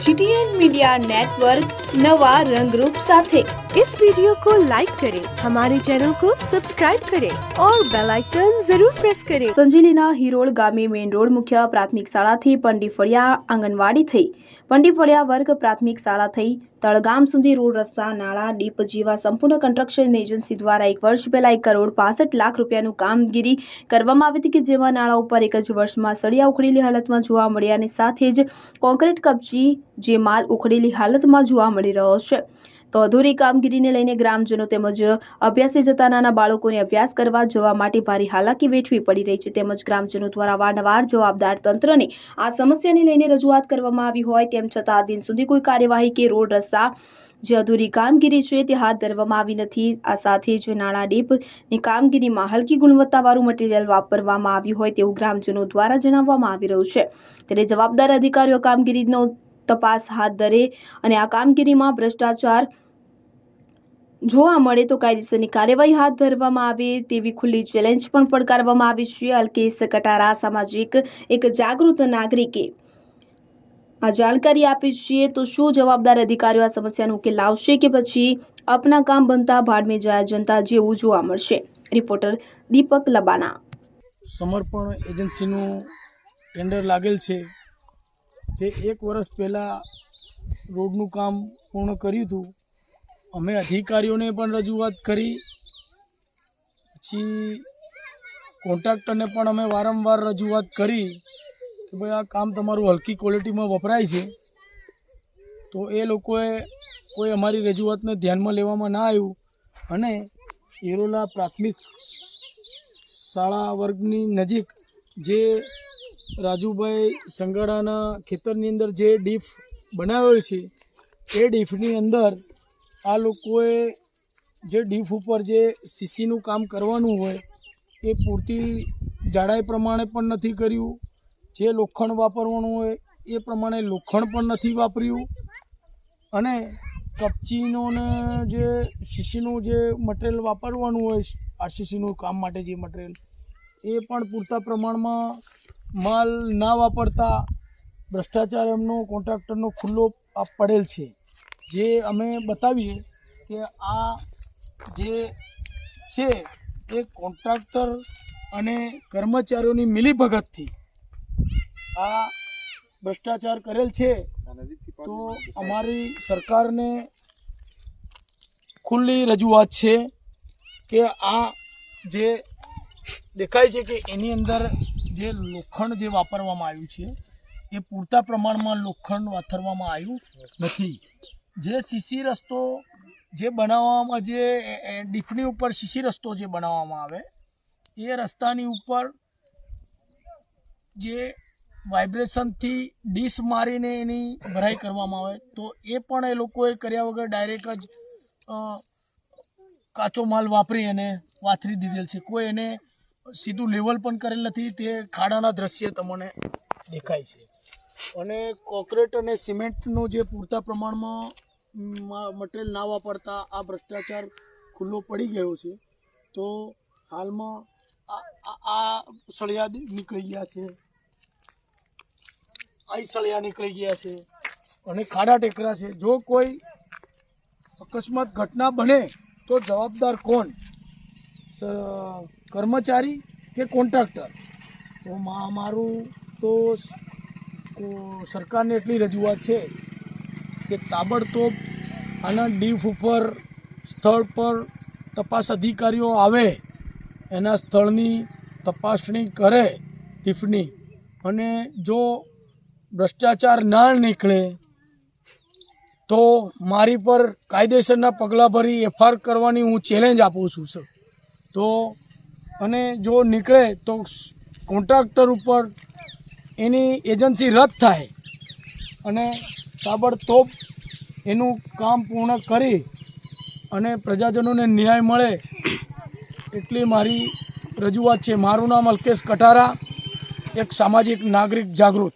GTN media network नवा रंग रूप साथे इस वीडियो को लाइक करें हमारे चैनल को सब्सक्राइब करें और बेल आइकन जरूर प्रेस करें સંજેલીના હિરોળ ગામે મેઇન રોડ મુખ્ય પ્રાથમિક શાળાથી પંડી ફળિયા આંગણવાડી થઈ પંડી ફળિયા વર્ગ પ્રાથમિક શાળા થઈ તળગામ સુધી રોડ રસ્તા, નાળા, ડીપ જેવા સંપૂર્ણ કન્સ્ટ્રક્શન એજન્સી દ્વારા એક વર્ષ પહેલા એક કરોડ પાસઠ લાખ રૂપિયાનું કામગીરી કરવામાં આવી હતી કે જેમાં નાળા ઉપર એક જ વર્ષમાં સળિયા ઉખડેલી હાલતમાં જોવા મળ્યા અને સાથે જ કોન્ક્રીટ કપચી જે માલ ઉખડેલી હાલતમાં જોવા મળી રહ્યો છે. તો અધૂરી કામગીરીને લઈને ગ્રામજનો તેમજ અભ્યાસે જતા નાના બાળકોને અભ્યાસ કરવા જવા માટે ભારે હાલાકી વેઠવી પડી રહી છે. તેમજ ગ્રામજનો દ્વારા વારંવાર જવાબદાર તંત્રને આ સમસ્યાને લઈને રજૂઆત કરવામાં આવી હોય તેમ છતાં આ દિન સુધી કોઈ કાર્યવાહી કે રોડ રસ્તા જે અધૂરી કામગીરી છે તે હાથ ધરવામાં આવી નથી. આ સાથે જ નાણાં ડીપની કામગીરીમાં હલકી ગુણવત્તાવાળું મટીરીયલ વાપરવામાં આવ્યું હોય તેવું ગ્રામજનો દ્વારા જણાવવામાં આવી રહ્યું છે. ત્યારે જવાબદાર અધિકારીઓ કામગીરીનો તપાસ હાથ ધરે અને આ કામગીરીમાં ભ્રષ્ટાચાર જોવા મળે તો કાયદેસરની કાર્યવાહી હાથ ધરવામાં આવે તેવી ખુલ્લી ચેલેન્જ પણ પડકારવામાં આવી છે. અલ્કેશ કટારા સામાજિક એક જાગૃત નાગરિકે આ જાણકારી આપી છે. તો શું જવાબદાર અધિકારીઓ આ સમસ્યાનો ઉકેલ લાવશે કે પછી અપના કામ બનતા ભાડમે જાય જનતા જેવું જોવા મળશે? રિપોર્ટર દીપક લબાના. સમર્પણ એજન્સીનું ટેન્ડર લાગેલ છે. તે એક વર્ષ પહેલાં રોડનું કામ પૂર્ણ કર્યું હતું. અમે અધિકારીઓને પણ રજૂઆત કરી. પછી કોન્ટ્રાક્ટરને પણ અમે વારંવાર રજૂઆત કરી કે ભાઈ આ કામ તમારું હલકી ક્વોલિટીમાં વપરાય છે. તો એ લોકોએ કોઈ અમારી રજૂઆતને ધ્યાનમાં લેવામાં ના આવ્યું. અને એરોલા પ્રાથમિક શાળા વર્ગની નજીક જે રાજુભાઈ સંગાડાના ખેતરની અંદર જે ડીફ બનાવેલ છે, એ ડીફની અંદર આ લોકોએ જે ડીફ ઉપર જે સીસીનું કામ કરવાનું હોય, એ પૂરતી જાડાઈ પ્રમાણે પણ નથી કર્યું. જે લોખંડ વાપરવાનું હોય, એ પ્રમાણે લોખંડ પણ નથી વાપર્યું. અને કપચીનોને જે શીશીનું જે મટીરિયલ વાપરવાનું હોય, આરસીસીનું કામ માટે જે મટીરિયલ, એ પણ પૂરતા પ્રમાણમાં માલ ના વાપરતા ભ્રષ્ટાચાર એમનો કોન્ટ્રાક્ટરનો ખુલ્લો પડેલ છે. જે અમે બતાવીએ કે આ જે છે, એ કોન્ટ્રાક્ટર અને કર્મચારીઓની મિલીભગતથી આ ભ્રષ્ટાચાર કરેલ છે, તો અમારી સરકારને ખુલ્લી રજૂઆત છે કે આ જે દેખાય છે કે એની અંદર જે લોખંડ જે વાપરવામાં આવ્યું છે, એ પૂરતા પ્રમાણમાં લોખંડ વાથરવામાં આવ્યું નથી. જે સીસી રસ્તો જે બનાવવામાં જે ડીફની ઉપર સીસી રસ્તો જે બનાવવામાં આવે, એ રસ્તાની ઉપર જે વાઇબ્રેશનથી ડીશ મારીને એની ભરાઈ કરવામાં આવે, તો એ પણ એ લોકોએ કર્યા વગર ડાયરેક્ટ જ કાચો માલ વાપરી એને વાથરી દીધેલ છે. કોઈ એને સીધું લેવલ પણ કરેલ નથી, તે ખાડાના દ્રશ્ય તમને દેખાય છે. અને કોન્ક્રીટ અને સિમેન્ટનું જે પૂરતા પ્રમાણમાં મટીરિયલ ના વાપરતા આ ભ્રષ્ટાચાર ખુલ્લો પડી ગયો છે, તો હાલમાં આ સળિયા નીકળી ગયા છે. આ સળિયા નીકળી ગયા છે અને ખાડા ટેકરા છે. જો કોઈ અકસ્માત ઘટના બને, તો જવાબદાર કોણ? કર્મચારી કે કોન્ટ્રાક્ટર? તો મારું તો સરકારને એટલી રજૂઆત છે કે તાબડતોબ આના ડીફ ઉપર સ્થળ પર તપાસ અધિકારીઓ આવે, એના સ્થળની તપાસણી કરે ડીફની. અને જો ભ્રષ્ટાચાર ના નીકળે, તો મારી પર કાયદેસરના પગલાં ભરી એફઆર કરવાની હું ચેલેન્જ આપું છું, સર. તો અને જો નીકળે તો કોન્ટ્રાક્ટર ઉપર એની એજન્સી રદ થાય અને તાબડતોબ એનું કામ પૂર્ણ કરી અને પ્રજાજનોને ન્યાય મળે એટલી મારી રજૂઆત છે. મારું નામ અલ્કેશ કટારા, એક સામાજિક નાગરિક જાગૃત.